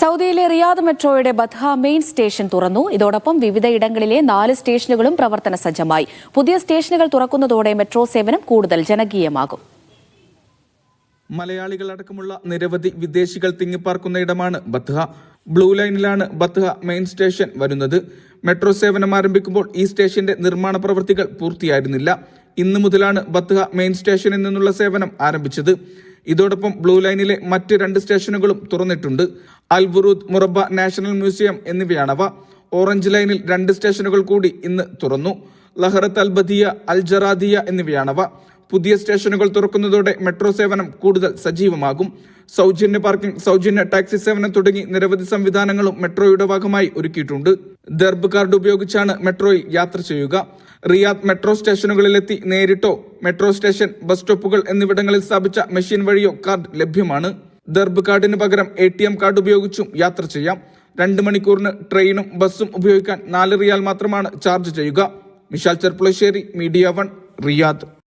സൗദിയിലെ റിയാദ് മെട്രോയുടെ ബദ്ഹ main station തുറന്നു. ഇതോടൊപ്പം വിവിധ ഇടങ്ങളിലെ നാല് സ്റ്റേഷനുകളും പ്രവർത്തന സജ്ജമായി. പുതിയ സ്റ്റേഷനുകൾ തുറക്കുന്നതോടെ മെട്രോ സേവനം കൂടുതൽ ജനകീയമാകും. മലയാളികളടക്കമുള്ള നിരവധി വിദേശികൾ തിങ്ങിപ്പാർക്കുന്ന ഇടമാണ് ബത്ഹ ബ്ലൂ ലൈനിലാണ് ബത്ഹ മെയിൻ സ്റ്റേഷൻ വരുന്നത്. മെട്രോ സേവനം ആരംഭിക്കുമ്പോൾ ഈ സ്റ്റേഷന്റെ നിർമ്മാണ പ്രവൃത്തികൾ പൂർത്തിയായിരുന്നില്ല. ഇന്നു മുതലാണ് ബത്ഹ മെയിൻ സ്റ്റേഷനിൽ നിന്നുള്ള സേവനം ആരംഭിച്ചത്. ഇതോടൊപ്പം ബ്ലൂ ലൈനിലെ മറ്റ് രണ്ട് സ്റ്റേഷനുകളും തുറന്നിട്ടുണ്ട്. Al Burud Murabba national museum എന്നിവയാണവ. Orange ലൈനിൽ രണ്ട് സ്റ്റേഷനുകൾ കൂടി ഇന്ന് തുറന്നു. ലഹറത്ത് അൽബദിയ അൽ ജറാദിയ എന്നിവയാണവ. പുതിയ സ്റ്റേഷനുകൾ തുറക്കുന്നതോടെ മെട്രോ സേവനം കൂടുതൽ സജീവമാകും. സൗജന്യ പാർക്കിംഗ് സൗജന്യ ടാക്സി സേവനം തുടങ്ങി നിരവധി സംവിധാനങ്ങളും മെട്രോയുടെ ഭാഗമായി ഒരുക്കിയിട്ടുണ്ട്. ദർബ് കാർഡ് ഉപയോഗിച്ചാണ് മെട്രോയിൽ യാത്ര ചെയ്യുക. റിയാദ് മെട്രോ സ്റ്റേഷനുകളിലെത്തി നേരിട്ടോ മെട്രോ സ്റ്റേഷൻ ബസ് സ്റ്റോപ്പുകൾ എന്നിവിടങ്ങളിൽ സ്ഥാപിച്ച മെഷീൻ വഴിയോ കാർഡ് ലഭ്യമാണ്. ദർബ് കാർഡിന് പകരം എ ടി എം കാർഡ് ഉപയോഗിച്ചും യാത്ര ചെയ്യാം. രണ്ട് മണിക്കൂറിന് ട്രെയിനും ബസ്സും ഉപയോഗിക്കാൻ നാല് റിയാൽ മാത്രമാണ് ചാർജ് ചെയ്യുക. Mishal Cherpulassery media one Riyadh.